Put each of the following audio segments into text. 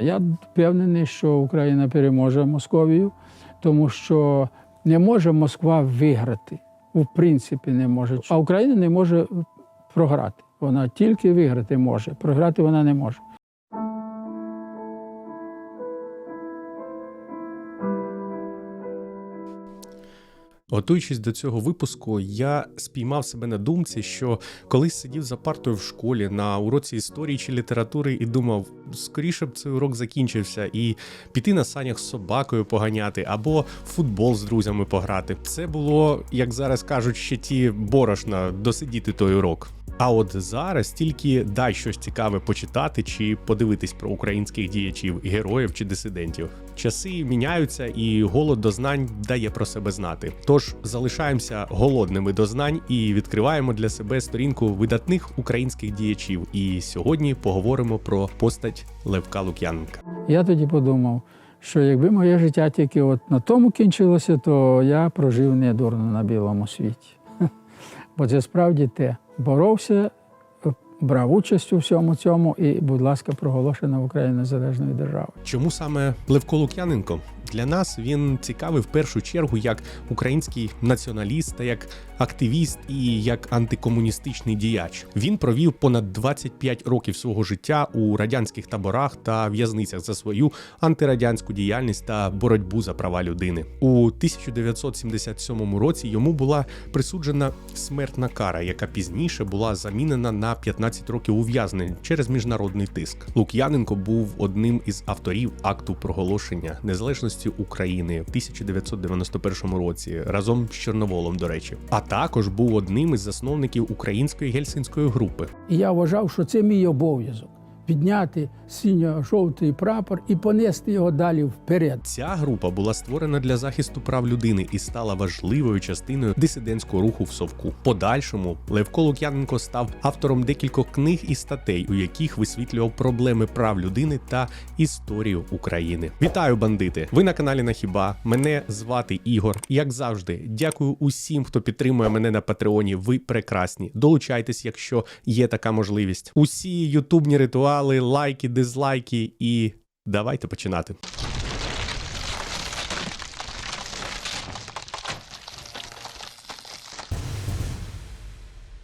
Я впевнений, що Україна переможе Московію, тому що не може Москва виграти. В принципі, не може. А Україна не може програти. Вона тільки виграти може, програти вона не може. Готуючись до цього випуску, я спіймав себе на думці, що колись сидів за партою в школі на уроці історії чи літератури і думав, скоріше б цей урок закінчився, і піти на санях з собакою поганяти або футбол з друзями пограти. Це було, як зараз кажуть, ще ті борошна досидіти той урок. А от зараз тільки дай щось цікаве почитати чи подивитись про українських діячів, героїв чи дисидентів. Часи міняються, і голод до знань дає про себе знати. Тож залишаємося голодними до знань і відкриваємо для себе сторінку видатних українських діячів. І сьогодні поговоримо про постать Левка Лук'яненка. Я тоді подумав, що якби моє життя тільки от на тому кінчилося, то я прожив недурно на білому світі. Бо це справді те. Боровся, брав участь у всьому цьому, і, будь ласка, проголошена в Україні незалежною державою. Чому саме Левко Лук'яненко? Для нас він цікавий в першу чергу як український націоналіст та як активіст і як антикомуністичний діяч. Він провів понад 25 років свого життя у радянських таборах та в'язницях за свою антирадянську діяльність та боротьбу за права людини. У 1977 році йому була присуджена смертна кара, яка пізніше була замінена на 15 років ув'язнень через міжнародний тиск. Лук'яненко був одним із авторів акту проголошення незалежності України в 1991 році разом з Чорноволом. До речі, а також був одним із засновників української гельсінської групи. Я вважав, що це мій обов'язок підняти синьо-жовтий прапор і понести його далі вперед. Ця група була створена для захисту прав людини і стала важливою частиною дисидентського руху в Совку. Подальшому Левко Лук'яненко став автором декількох книг і статей, у яких висвітлював проблеми прав людини та історію України. Вітаю, бандити! Ви на каналі Нахіба. Мене звати Ігор. Як завжди, дякую усім, хто підтримує мене на Патреоні. Ви прекрасні. Долучайтесь, якщо є така можливість. Усі ютубні ритуали, лайки, дизлайки і давайте починати.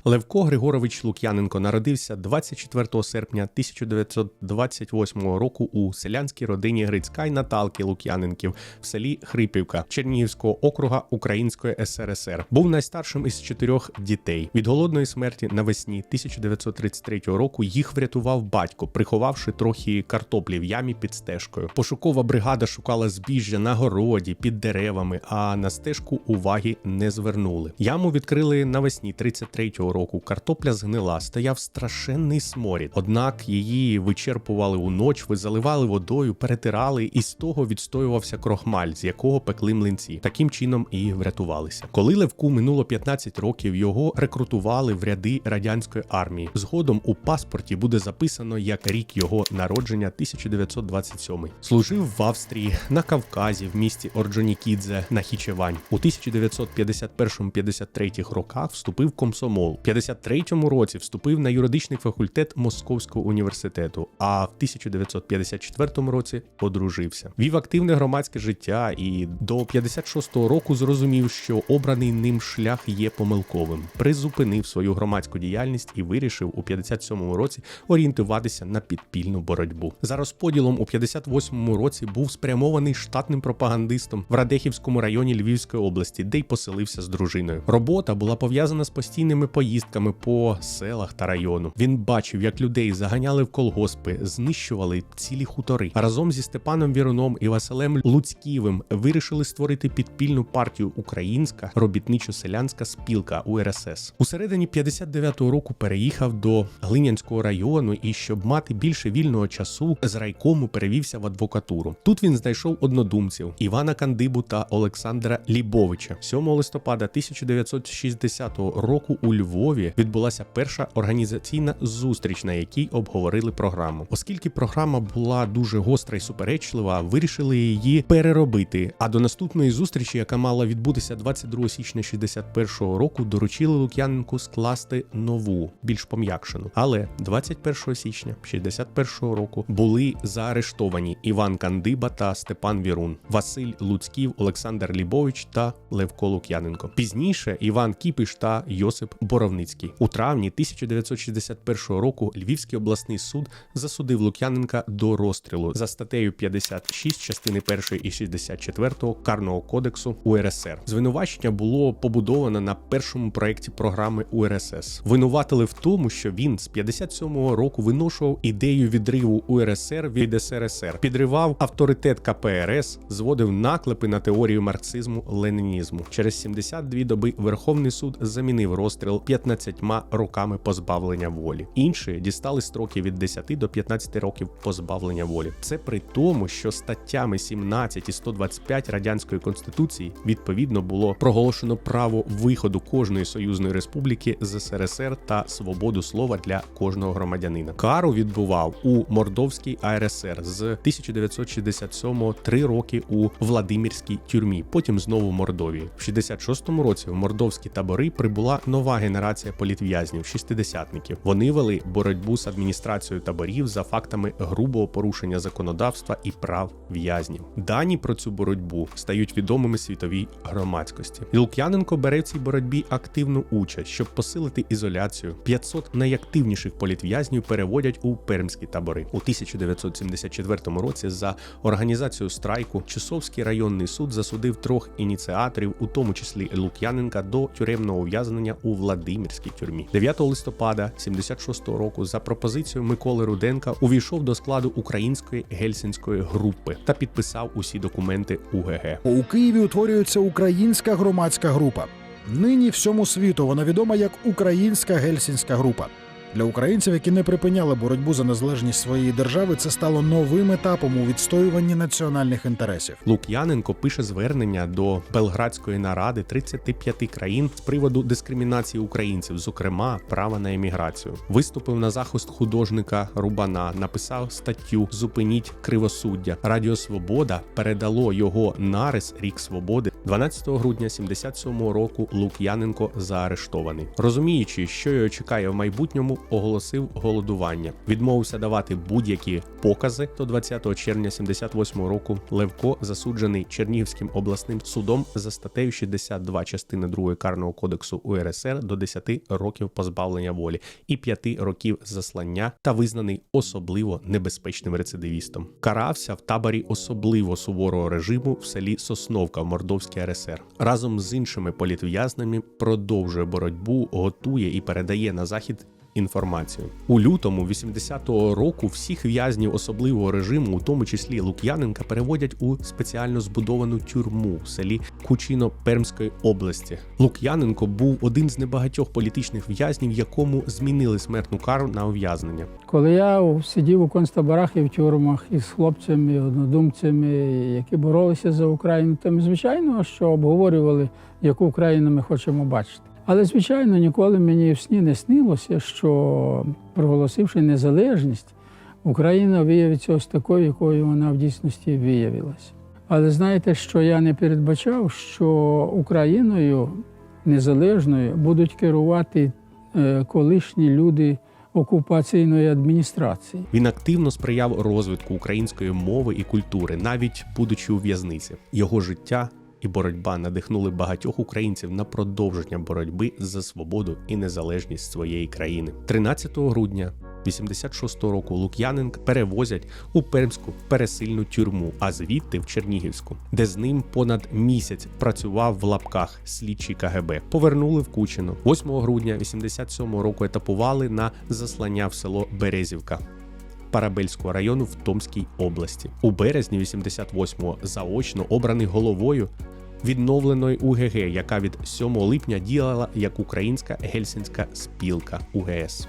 Левко Григорович Лук'яненко народився 24 серпня 1928 року у селянській родині Грицька й Наталки Лук'яненків в селі Хрипівка Чернігівського округа Української СРСР. Був найстаршим із чотирьох дітей. Від голодної смерті навесні 1933 року їх врятував батько, приховавши трохи картоплі в ямі під стежкою. Пошукова бригада шукала збіжжя на городі під деревами, а на стежку уваги не звернули. Яму відкрили навесні 33-го року. Картопля згнила, стояв страшенний сморід. Однак її вичерпували уночі, заливали водою, перетирали, і з того відстоювався крохмаль, з якого пекли млинці. Таким чином і врятувалися. Коли Левку минуло 15 років, його рекрутували в ряди радянської армії. Згодом у паспорті буде записано як рік його народження 1927. Служив в Австрії, на Кавказі, в місті Орджонікідзе на Хічевань. У 1951-53 роках вступив в комсомол. В 53-му році вступив на юридичний факультет Московського університету, а в 1954 році одружився. Вів активне громадське життя і до 56-го року зрозумів, що обраний ним шлях є помилковим. Призупинив свою громадську діяльність і вирішив у 57-му році орієнтуватися на підпільну боротьбу. За розподілом у 58-му році був спрямований штатним пропагандистом в Радехівському районі Львівської області, де й поселився з дружиною. Робота була пов'язана з постійними поїздками по селах та району. Він бачив, як людей заганяли в колгоспи, знищували цілі хутори. Разом зі Степаном Віруном і Василем Луцьківим вирішили створити підпільну партію Українська робітничо-селянська спілка УРСС. У середині 59-го року переїхав до Глинянського району і щоб мати більше вільного часу, з райкому перевівся в адвокатуру. Тут він знайшов однодумців Івана Кандибу та Олександра Лібовича. 7 листопада 1960 року у Львові Львові відбулася перша організаційна зустріч, на якій обговорили програму. Оскільки програма була дуже гостра і суперечлива, вирішили її переробити. А до наступної зустрічі, яка мала відбутися 22 січня 61-го року, доручили Лук'яненку скласти нову, більш пом'якшену. Але 21 січня 61-го року були заарештовані Іван Кандиба та Степан Вірун, Василь Луцьків, Олександр Лібович та Левко Лук'яненко. Пізніше Іван Кіпиш та Йосип Боровницький. У травні 1961 року Львівський обласний суд засудив Лук'яненка до розстрілу за статтею 56 частини 1 і 64 Карного кодексу УРСР. Звинувачення було побудовано на першому проєкті програми УРСС. Винуватили в тому, що він з 57-го року виношував ідею відриву УРСР від СРСР, підривав авторитет КПРС, зводив наклепи на теорію марксизму ленінізму. Через 72 доби Верховний суд замінив розстріл 15 роками позбавлення волі. Інші дістали строки від 10 до 15 років позбавлення волі. Це при тому, що статтями 17 і 125 радянської конституції відповідно було проголошено право виходу кожної союзної республіки з СРСР та свободу слова для кожного громадянина. Кару відбував у Мордовській АРСР з 1967 три роки у Владимирській тюрмі, потім знову в Мордовії. В 66-му році в мордовські табори прибула нова генерація політв'язнів, шістидесятників. Вони вели боротьбу з адміністрацією таборів за фактами грубого порушення законодавства і прав в'язнів. Дані про цю боротьбу стають відомими світовій громадськості. Лук'яненко бере в цій боротьбі активну участь, щоб посилити ізоляцію. 500 найактивніших політв'язнів переводять у пермські табори у 1974 році. За організацію страйку Чусовський районний суд засудив трьох ініціаторів, у тому числі Лук'яненка, до тюремного ув'язнення у Владимирській тюрмі. 9 листопада 76 року за пропозицією Миколи Руденка увійшов до складу української гельсінської групи та підписав усі документи УГГ. У Києві утворюється українська громадська група. Нині всьому світу вона відома як Українська гельсінська група. Для українців, які не припиняли боротьбу за незалежність своєї держави, це стало новим етапом у відстоюванні національних інтересів. Лук'яненко пише звернення до Белградської наради 35 країн з приводу дискримінації українців, зокрема права на еміграцію. Виступив на захист художника Рубана, написав статтю Зупиніть кривосуддя. Радіо Свобода передало його нарис Рік Свободи 12 грудня 77 року. Лук'яненко заарештований, розуміючи, що його чекає в майбутньому, оголосив голодування. Відмовився давати будь-які покази. До 20 червня 78 року Левко засуджений Чернігівським обласним судом за статтею 62 частини 2 карного кодексу УРСР до 10 років позбавлення волі і 5 років заслання та визнаний особливо небезпечним рецидивістом. Карався в таборі особливо суворого режиму в селі Сосновка в Мордовській РСР. Разом з іншими політв'язнями продовжує боротьбу, готує і передає на захід інформацію у лютому 80-го року. Всіх в'язнів особливого режиму, у тому числі Лук'яненка, переводять у спеціально збудовану тюрму в селі Кучино Пермської області. Лук'яненко був один з небагатьох політичних в'язнів, якому змінили смертну кару на ув'язнення. Коли я сидів у концтаборах і в тюрмах із хлопцями, однодумцями, які боролися за Україну, то ми, звичайно, що обговорювали, яку Україну ми хочемо бачити. Але, звичайно, ніколи мені в сні не снилося, що проголосивши незалежність, Україна виявиться ось такою, якою вона в дійсності виявилася. Але знаєте, що я не передбачав, що Україною незалежною будуть керувати е, колишні люди окупаційної адміністрації. Він активно сприяв розвитку української мови і культури, навіть будучи у в'язниці. Його життя і боротьба надихнули багатьох українців на продовження боротьби за свободу і незалежність своєї країни. 13 грудня 86 року Лук'яненка перевозять у Пермську пересильну тюрму, а звідти в Чернігівську, де з ним понад місяць працював в лапках слідчий КГБ. Повернули в Кучино. 8 грудня 87 року етапували на заслання в село Березівка. Парабельського району в Томській області у березні 88-го заочно обраний головою відновленої УГГ, яка від 7 липня діяла як Українська гельсінська спілка УГС.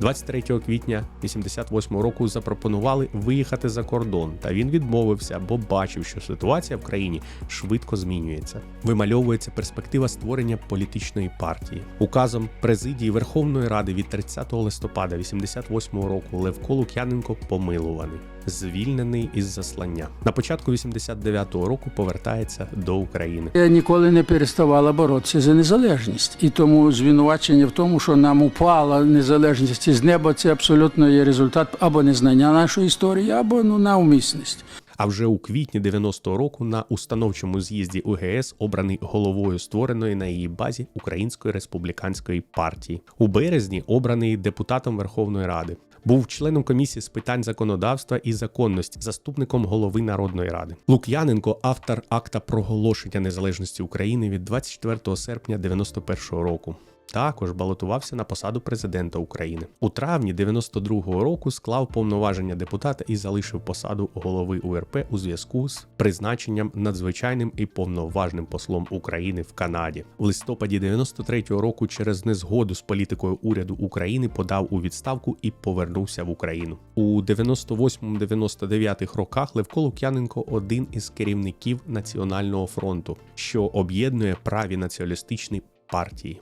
23 квітня 88 року запропонували виїхати за кордон, та він відмовився, бо бачив, що ситуація в країні швидко змінюється. Вимальовується перспектива створення політичної партії. Указом президії Верховної Ради від 30 листопада 88 року Левко Лук'яненко помилуваний, звільнений із заслання. На початку 89-го року повертається до України. Я ніколи не переставала боротися за незалежність. І тому звинувачення в тому, що нам упала незалежність із неба, це абсолютно є результат або незнання нашої історії, або ну, навмисність. А вже у квітні 90-го року на установчому з'їзді УГС обраний головою створеної на її базі Української республіканської партії. У березні обраний депутатом Верховної Ради. Був членом комісії з питань законодавства і законності, заступником голови Народної ради. Лук'яненко, автор акта проголошення незалежності України від 24 серпня 91 року. Також балотувався на посаду президента України. У травні 92-го року склав повноваження депутата і залишив посаду голови УРП у зв'язку з призначенням надзвичайним і повноважним послом України в Канаді. В листопаді 93-го року через незгоду з політикою уряду України подав у відставку і повернувся в Україну. У 98-99 роках Левко Лук'яненко один із керівників Національного фронту, що об'єднує праві націоналістичні партії.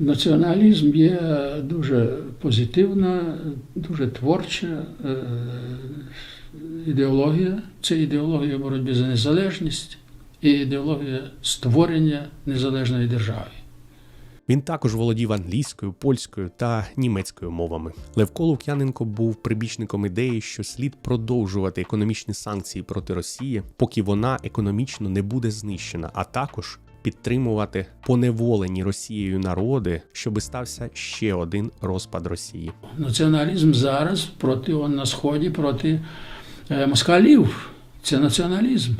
Націоналізм є дуже позитивна, дуже творча е, ідеологія. Це ідеологія боротьби за незалежність і ідеологія створення незалежної держави. Він також володів англійською, польською та німецькою мовами. Левко Лук'яненко був прибічником ідеї, що слід продовжувати економічні санкції проти Росії, поки вона економічно не буде знищена, а також підтримувати поневолені Росією народи, щоби стався ще один розпад Росії. Націоналізм зараз проти он на сході проти е, москалів. Це націоналізм.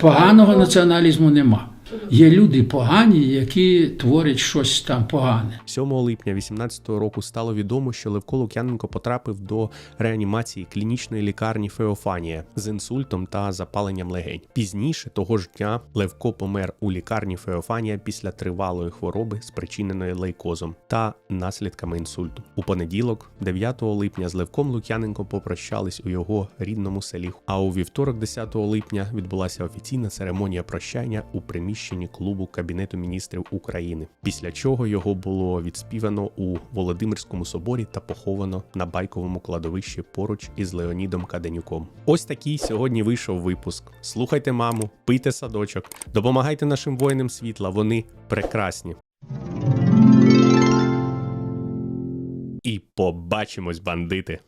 Поганого націоналізму нема. Є люди погані, які творять щось там погане. 7 липня 18-го року стало відомо, що Левко Лук'яненко потрапив до реанімації клінічної лікарні Феофанія з інсультом та запаленням легень. Пізніше того ж дня Левко помер у лікарні Феофанія після тривалої хвороби, спричиненої лейкозом та наслідками інсульту. У понеділок, 9 липня, з Левком Лук'яненко попрощались у його рідному селі. А у вівторок, 10 липня, відбулася офіційна церемонія прощання у приміщенні клубу Кабінету міністрів України. Після чого його було відспівано у Володимирському соборі та поховано на байковому кладовищі поруч із Леонідом Каденюком. Ось такий сьогодні вийшов випуск. Слухайте маму, пийте садочок, допомагайте нашим воїнам світла. Вони прекрасні. І побачимось, бандити.